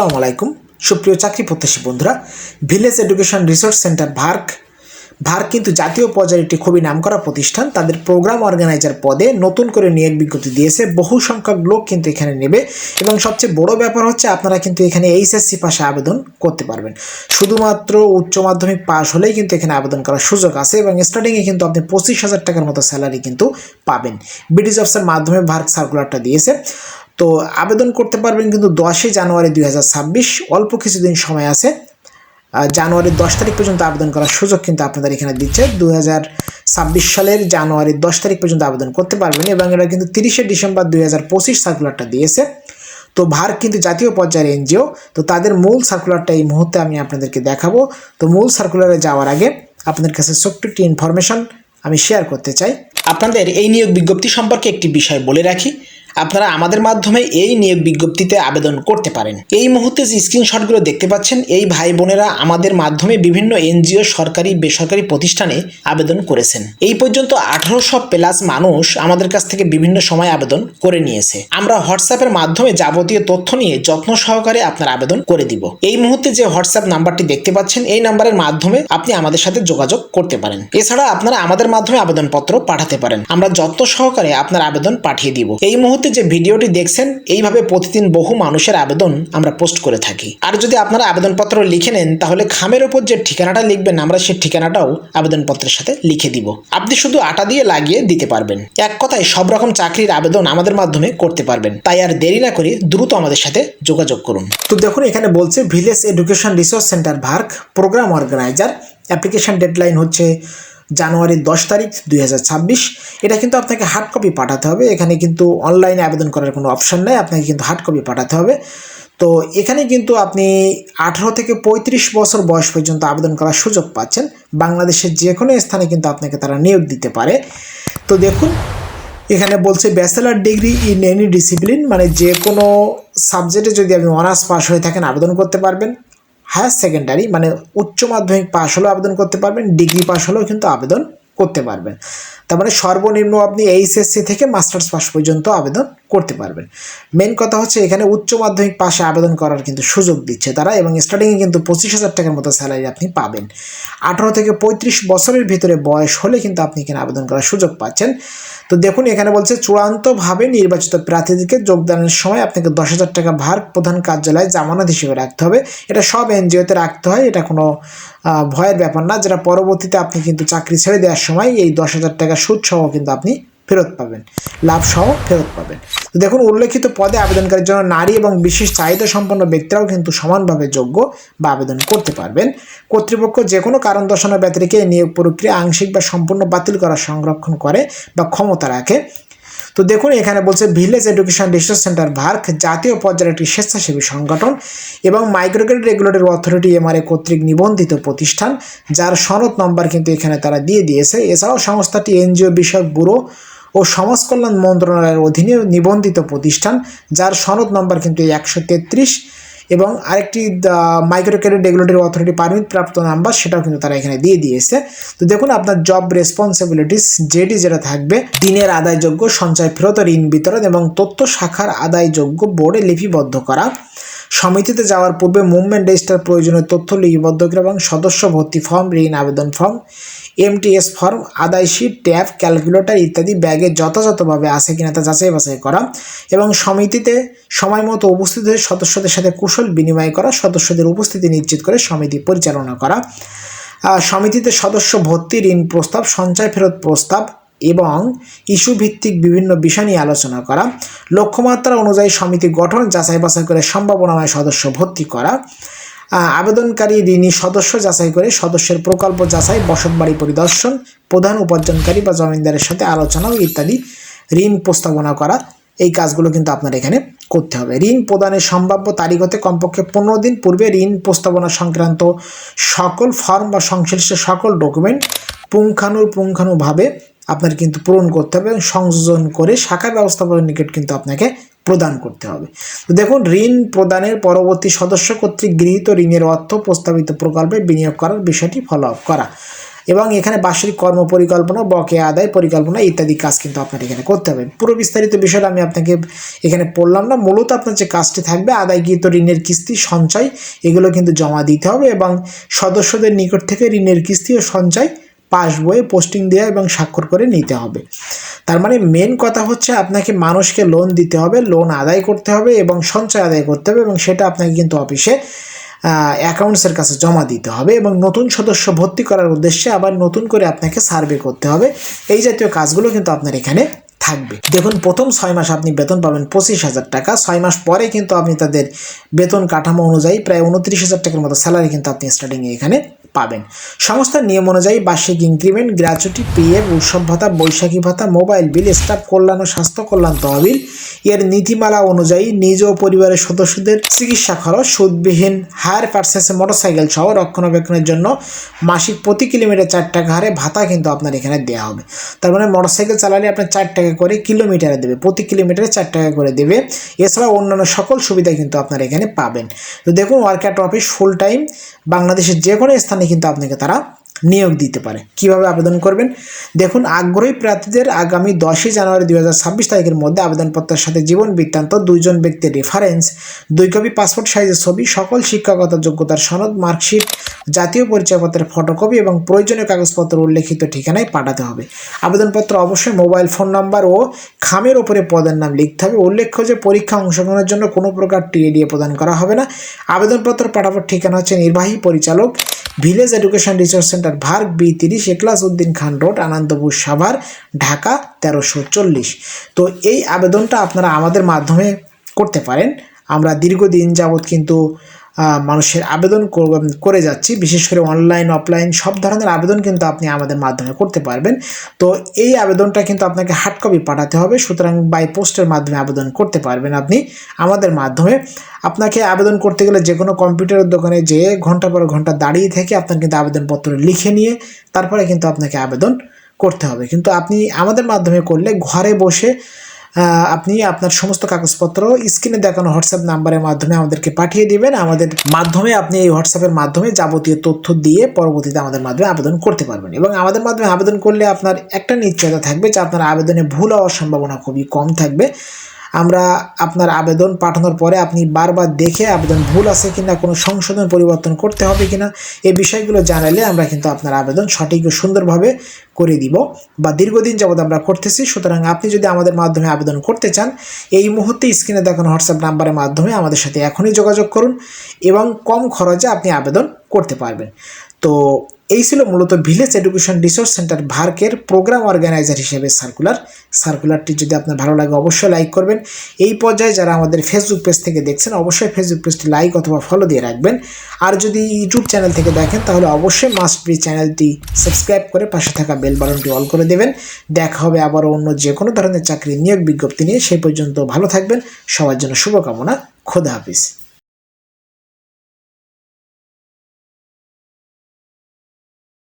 আসসালামু আলাইকুম। সুপ্রিয় চাকরি প্রত্যাশী বন্ধুরা village education resource centre VERC VERC কিন্তু জাতীয় পর্যায়ে একটি খুবই নামকরা প্রতিষ্ঠান। তাদের প্রোগ্রাম অর্গানাইজার পদে নতুন করে নিয়োগ বিজ্ঞপ্তি দিয়েছে। বহু সংখ্যক লোক কিন্তু এখানে নেবে এবং সবচেয়ে বড় ব্যাপার হচ্ছে আপনারা কিন্তু এখানে এইচএসসি পাশে আবেদন করতে পারবেন। শুধুমাত্র উচ্চ মাধ্যমিক পাশ হলেই কিন্তু এখানে আবেদন করার সুযোগ আছে এবং স্টার্টিংয়ে কিন্তু আপনি পঁচিশ হাজার টাকার মতো স্যালারি কিন্তু পাবেন। বিডি জবসের মাধ্যমে ভার্ক সার্কুলারটা দিয়েছে। তো আবেদন করতে পারবেন কিন্তু দশই জানুয়ারি দুই হাজার ছাব্বিশ, অল্প কিছুদিন সময় আছে। জানুয়ারির দশ তারিখ পর্যন্ত আবেদন করার সুযোগ কিন্তু আপনাদের এখানে দিচ্ছে। দু ছাব্বিশ সালের জানুয়ারির দশ তারিখ পর্যন্ত আবেদন করতে পারবেন এবং এটা কিন্তু তিরিশে ডিসেম্বর দুই হাজার পঁচিশ সার্কুলারটা দিয়েছে। তো ভার কিন্তু জাতীয় পর্যায়ের এনজিও, তো তাদের মূল সার্কুলারটা এই মুহূর্তে আমি আপনাদেরকে দেখাবো। তো মূল সার্কুলারে যাওয়ার আগে আপনাদের কাছে ছোট্ট একটি ইনফরমেশন আমি শেয়ার করতে চাই। আপনাদের এই নিয়োগ বিজ্ঞপ্তি সম্পর্কে একটি বিষয় বলে রাখি। আপনারা আমাদের মাধ্যমে এই নিয়োগ বিজ্ঞপ্তিতে আবেদন করতে পারেন। এই মুহূর্তে যে স্ক্রিনশটগুলো দেখতে পাচ্ছেন, এই ভাই বোনেরা আমাদের মাধ্যমে বিভিন্ন এনজিও, সরকারি, বেসরকারি প্রতিষ্ঠানে আবেদন করেছেন। এই পর্যন্ত আঠারোশো প্লাস মানুষ আমাদের কাছ থেকে বিভিন্ন সময় আবেদন করে নিয়েছে। আমরা হোয়াটসঅ্যাপের মাধ্যমে যাবতীয় তথ্য নিয়ে যত্ন সহকারে আপনার আবেদন করে দিব। এই মুহূর্তে যে হোয়াটসঅ্যাপ নাম্বারটি দেখতে পাচ্ছেন, এই নাম্বারের মাধ্যমে আপনি আমাদের সাথে যোগাযোগ করতে পারেন। এছাড়া আপনারা আমাদের মাধ্যমে আবেদনপত্র পাঠাতে পারেন। আমরা যত্ন সহকারে আপনার আবেদন পাঠিয়ে দিব। এই মুহূর্তে যে ভিডিওটি দেখছেন, এইভাবে প্রতিদিন বহু মানুষের আবেদন আমরা পোস্ট করে থাকি। আর যদি আপনারা আবেদনপত্র লিখে নেন, তাহলে খামের ওপর যে ঠিকানাটা লিখবেন, আমরা সেই ঠিকানাটাও আবেদনপত্রের সাথে লিখে দিব। আপনি শুধু আটা দিয়ে লাগিয়ে দিতে পারবেন। এক কথায়, সব রকম চাকরির আবেদন আমাদের মাধ্যমে করতে পারবেন। তাই আর দেরি না করে দ্রুত আমাদের সাথে যোগাযোগ করুন। তো দেখুন, এখানে বলছে, village education resource centre VERC, program organiser, application deadline হচ্ছে জানুয়ারির দশ তারিখ দুই হাজার ছাব্বিশ। এটা কিন্তু আপনাকে হার্ড কপি পাঠাতে হবে। এখানে কিন্তু অনলাইনে আবেদন করার কোনো অপশান নেই। আপনাকে কিন্তু হার্ড কপি পাঠাতে হবে। তো এখানে কিন্তু আপনি আঠারো থেকে পঁয়ত্রিশ বছর বয়স পর্যন্ত আবেদন করার সুযোগ পাচ্ছেন। বাংলাদেশের যে কোনো স্থানে কিন্তু আপনাকে তারা নিয়োগ দিতে পারে। তো দেখুন, এখানে বলছে bachelor degree in any discipline মানে যে কোনো সাবজেক্টে যদি আপনি অনার্স পাস হয়ে থাকেন, আবেদন করতে পারবেন। হায়ার সেকেন্ডারি মানে উচ্চ মাধ্যমিক পাশ হলেও আবেদন করতে পারবেন ডিগ্রি পাশ হলেও কিন্তু আবেদন করতে পারবেন। তার মানে সর্বনিম্ন আপনি এইচএসসি থেকে মাস্টার্স পাস পর্যন্ত আবেদন করতে পারবেন। মেন কথা হচ্ছে এখানে উচ্চ মাধ্যমিক পাশে আবেদন করার কিন্তু সুযোগ দিচ্ছে তারা এবং স্টার্টিংয়ে কিন্তু পঁচিশ হাজার টাকার মতো স্যালারি আপনি পাবেন। আঠারো থেকে পঁয়ত্রিশ বছরের ভিতরে বয়স হলে কিন্তু আপনি এখানে আবেদন করার সুযোগ পাচ্ছেন। তো দেখুন, এখানে বলছে, চূড়ান্তভাবে নির্বাচিত প্রার্থীদেরকে যোগদানের সময় আপনাকে দশ হাজার টাকা ভার প্রধান কার্যালয়ে জামানত হিসেবে রাখতে হবে। এটা সব এনজিওতে রাখতে হয়, এটা কোনো ভয়ের ব্যাপার না। যেটা পরবর্তীতে আপনি কিন্তু চাকরি ছেড়ে দেওয়ার সময় এই দশ হাজার টাকা সুদসহ কিন্তু আপনি ফেরত পাবেন। লাভ সহ ফেরত পাবেন। দেখুন, উল্লেখিত পদে আবেদনকারীর জন্য নারী এবং বিশেষ চাহিদা সম্পন্ন ব্যক্তিরাও কিন্তু সমানভাবে যোগ্য বা আবেদন করতে পারবেন। কর্তৃপক্ষ যে কোনো কারণ দর্শানোর ব্যতিরেকে এই নিয়োগ প্রক্রিয়া আংশিক বা সম্পূর্ণ বাতিল করা সংরক্ষণ করে বা ক্ষমতা রাখে। তো দেখুন, এখানে বলছে, village education research centre VERC, জাতীয় পর্যায়ের একটি স্বেচ্ছাসেবী সংগঠন এবং মাইগ্রেটেড রেগুলেটরি অথরিটি এমআরএ কর্তৃক নিবন্ধিত প্রতিষ্ঠান, যার সনদ নম্বর কিন্তু এখানে তারা দিয়ে দিয়েছে। এছাড়াও সংস্থাটি এনজিও বিষয়ক ব্যুরো ও সমাজ কল্যাণ মন্ত্রণালয়ের অধীনে নিবন্ধিত প্রতিষ্ঠান, যার সনদ নম্বর কিন্তু একশো তেত্রিশ এবং আরেকটি micro credit regulatory authority permit প্রাপ্ত নাম্বার সেটাও কিন্তু তারা এখানে দিয়ে দিয়েছে। তো দেখুন, আপনার জব রেসপন্সিবিলিটিস যেটি যেটা থাকবে, দিনের আদায়যোগ্য, সঞ্চয় ফেরত ঋণ বিতরণ এবং তথ্য শাখার আদায়যোগ্য বোর্ডে লিপিবদ্ধ করা। সমিতিতে যাওয়ার পূর্বে মুভমেন্ট রেজিস্টার প্রয়োজনীয় তথ্য লিপিবদ্ধ করা এবং সদস্য ভর্তি ফর্ম, ঋণ আবেদন ফর্ম এমটিএস ফর্ম, আদায় শিট, ট্যাব, ক্যালকুলেটর ইত্যাদি ব্যাগে যথাযথভাবে আছে কিনা তা যাচাই বাছাই করা এবং সমিতিতে সময় মতো উপস্থিত হয়ে সদস্যদের সাথে কুশল বিনিময় করা, সদস্যদের উপস্থিতি নিশ্চিত করে সমিতি পরিচালনা করা। সমিতিতে সদস্য ভর্তি ঋণ প্রস্তাব, সঞ্চয় ফেরত প্রস্তাব এবং ইস্যু ভিত্তিক বিভিন্ন বিষয় নিয়ে আলোচনা করা, লক্ষ্যমাত্রা অনুযায়ী সমিতি গঠন যাচাই বাছাই করে সম্ভাবনাময় সদস্য ভর্তি করা আবেদনকারী ঋণী সদস্য যাচাই করে সদস্যের প্রকল্প যাচাই বসতবাড়ি পরিদর্শন, প্রধান উপার্জনকারী বা জমিনদারের সাথে আলোচনা ইত্যাদি ঋণ প্রস্তাবনা করা। এই কাজগুলো কিন্তু আপনার এখানে করতে হবে। ঋণ প্রদানের সম্ভাব্য তারিখ হতে কমপক্ষে পনেরো দিন পূর্বে ঋণ প্রস্তাবনা সংক্রান্ত সকল ফর্ম বা সংশ্লিষ্ট সকল ডকুমেন্ট পুঙ্খানুর পুঙ্খানুভাবে আপনার কিন্তু পূরণ করতে হবে এবং সংযোজন করে শাখা ব্যবস্থাপকের নিকট কিন্তু আপনাকে প্রদান করতে হবে। তো দেখুন, ঋণ প্রদানের পরবর্তী সদস্য কর্তৃক গৃহীত ঋণের অর্থ প্রস্তাবিত প্রকল্পে বিনিয়োগ করার বিষয়টি ফলো আপ করা এবং এখানে বার্ষিক কর্ম পরিকল্পনা, বকেয়া আদায় পরিকল্পনা ইত্যাদি কাজ কিন্তু আপনার এখানে করতে হবে। পুরো বিস্তারিত বিষয়টা আমি আপনাকে এখানে পড়লাম না। মূলত আপনার যে কাজটি থাকবে, আদায়কৃত ঋণের কিস্তি, সঞ্চয়, এগুলো কিন্তু জমা দিতে হবে এবং সদস্যদের নিকট থেকে ঋণের কিস্তি ও সঞ্চয় পাস বইয়ে পোস্টিং দেওয়া এবং স্বাক্ষর করে নিতে হবে। তার মানে মেন কথা হচ্ছে আপনাকে মানুষকে লোন দিতে হবে লোন আদায় করতে হবে এবং সঞ্চয় আদায় করতে হবে এবং সেটা আপনাকে কিন্তু অফিসে অ্যাকাউন্টসের কাছে জমা দিতে হবে এবং নতুন সদস্য ভর্তি করার উদ্দেশ্যে আবার নতুন করে আপনাকে সার্ভে করতে হবে। এই জাতীয় কাজগুলো কিন্তু আপনার এখানে থাকবে। দেখুন, প্রথম ছয় মাস আপনি বেতন পাবেন পঁচিশ হাজার টাকা। ছয় মাস পরে কিন্তু আপনি তাদের বেতন কাঠামো অনুযায়ী প্রায় উনত্রিশ হাজার টাকার মতো স্যালারি কিন্তু আপনি স্টার্টিংয়ে এখানে পাবেন। সংস্থার নিয়ম অনুযায়ী বার্ষিক ইনক্রিমেন্ট গ্র্যাচুইটি পিএফ উৎসব ভাতা, বৈশাখী ভাতা মোবাইল বিল স্টাফ কল্যাণ ও স্বাস্থ্য কল্যাণ তহবিল এর নীতিমালা অনুযায়ী নিজ ও পরিবারের সদস্যদের চিকিৎসা খরচ, সুদবিহীন হায়ার পার্সেসে মোটরসাইকেল সহ রক্ষণাবেক্ষণের জন্য মাসিক প্রতি কিলোমিটার চার টাকা হারে ভাতা কিন্তু আপনার এখানে দেওয়া হবে। তার মানে মোটরসাইকেল চালালে আপনার চার টাকা করে কিলোমিটারে দেবে, প্রতি কিলোমিটারে চার টাকা করে দেবে। এছাড়া অন্যান্য সকল সুবিধা কিন্তু আপনারা এখানে পাবেন। তো দেখুন work at office full time বাংলাদেশের যে কোনো স্থানে কিন্তু আপনাকে তারা নিয়োগ দিতে পারে। কীভাবে আবেদন করবেন? দেখুন, আগ্রহী প্রার্থীদের আগামী দশই জানুয়ারি দুই হাজার ছাব্বিশ তারিখের মধ্যে আবেদনপত্রের সাথে জীবন বৃত্তান্ত, দুইজন ব্যক্তির রেফারেন্স দুই কপি পাসপোর্ট সাইজের ছবি, সকল শিক্ষাগত যোগ্যতার সনদ মার্কশিট জাতীয় পরিচয়পত্রের ফটোকপি এবং প্রয়োজনীয় কাগজপত্র উল্লেখিত ঠিকানায় পাঠাতে হবে। আবেদনপত্র অবশ্যই মোবাইল ফোন নাম্বার ও খামের ওপরে পদের নাম লিখতে হবে। উল্লেখ্য যে, পরীক্ষা অংশগ্রহণের জন্য কোনো প্রকার টিএডিএ প্রদান করা হবে না। আবেদনপত্র পাঠাবার ঠিকানা হচ্ছে নির্বাহী পরিচালক village education research centre VERC B তিরিশ, এখলাস উদ্দিন খান রোড, আনন্দপুর সাভার, ঢাকা তেরোশো চল্লিশ। তো এই আবেদনটা আপনারা আমাদের মাধ্যমে করতে পারেন। আমরা দীর্ঘদিন যাবৎ কিন্তু মানুষের আবেদন করে যাচ্ছি। বিশেষ করে অনলাইন অফলাইন সব ধরনের আবেদন কিন্তু আপনি আমাদের মাধ্যমে করতে পারবেন। তো এই আবেদনটা কিন্তু আপনাকে হার্ড কপি পাঠাতে হবে। সুতরাং বাই পোস্টের মাধ্যমে আবেদন করতে পারবেন আপনি আমাদের মাধ্যমে। আপনাকে আবেদন করতে গেলে যে কোনো কম্পিউটারের দোকানে যেয়ে ঘণ্টা পর ঘণ্টা দাঁড়িয়ে থেকে আপনার কিন্তু আবেদনপত্র লিখে নিয়ে তারপরে কিন্তু আপনাকে আবেদন করতে হবে। কিন্তু আপনি আমাদের মাধ্যমে করলে ঘরে বসে আপনি আপনার সমস্ত কাগজপত্র স্ক্রিনে দেখানো হোয়াটসঅ্যাপ নাম্বারের মাধ্যমে আমাদেরকে পাঠিয়ে দিবেন। আমাদের মাধ্যমে আপনি এই হোয়াটসঅ্যাপের মাধ্যমে যাবতীয় তথ্য দিয়ে পরবর্তীতে আমাদের মাধ্যমে আবেদন করতে পারবেন এবং আমাদের মাধ্যমে আবেদন করলে আপনার একটা নিশ্চয়তা থাকবে যে আপনার আবেদনে ভুল হওয়ার সম্ভাবনা খুবই কম থাকবে। আমরা আপনার আবেদন পাঠানোর পরে আপনি বারবার দেখে আবেদন ভুল আছে কিনা, কোনো সংশোধন পরিবর্তন করতে হবে কিনা, এই বিষয়গুলো জানালে আমরা কিন্তু আপনার আবেদন সঠিক ও সুন্দরভাবে করে দিব বা দীর্ঘদিন যাবত আমরা করতেছি। সুতরাং আপনি যদি আমাদের মাধ্যমে আবেদন করতে চান, এই মুহূর্তে স্ক্রিনে দেখানো হোয়াটসঅ্যাপ নাম্বারের মাধ্যমে আমাদের সাথে এখনই যোগাযোগ করুন এবং কম খরচে আপনি আবেদন করতে পারবেন। তো এই ছিল মূলত ভিলেজ এডুকেশন রিসোর্স সেন্টার ভার্কের প্রোগ্রাম অর্গানাইজার হিসেবে সার্কুলার। সার্কুলারটি যদি আপনার ভালো লাগে অবশ্যই লাইক করবেন। এই পর্যায়ে যারা আমাদের ফেসবুক পেজ থেকে দেখছেন, অবশ্যই ফেসবুক পেজটি লাইক অথবা ফলো দিয়ে রাখবেন। আর যদি ইউটিউব চ্যানেল থেকে দেখেন, তাহলে অবশ্যই মাস্ট বি চ্যানেলটি সাবস্ক্রাইব করে পাশে থাকা বেল বাটনটি অল করে দেবেন। দেখা হবে আবার অন্য যে কোনো ধরনের চাকরি নিয়োগ বিজ্ঞপ্তি নিয়ে। সেই পর্যন্ত ভালো থাকবেন। সবার জন্য শুভকামনা। খোদা হাফিজ।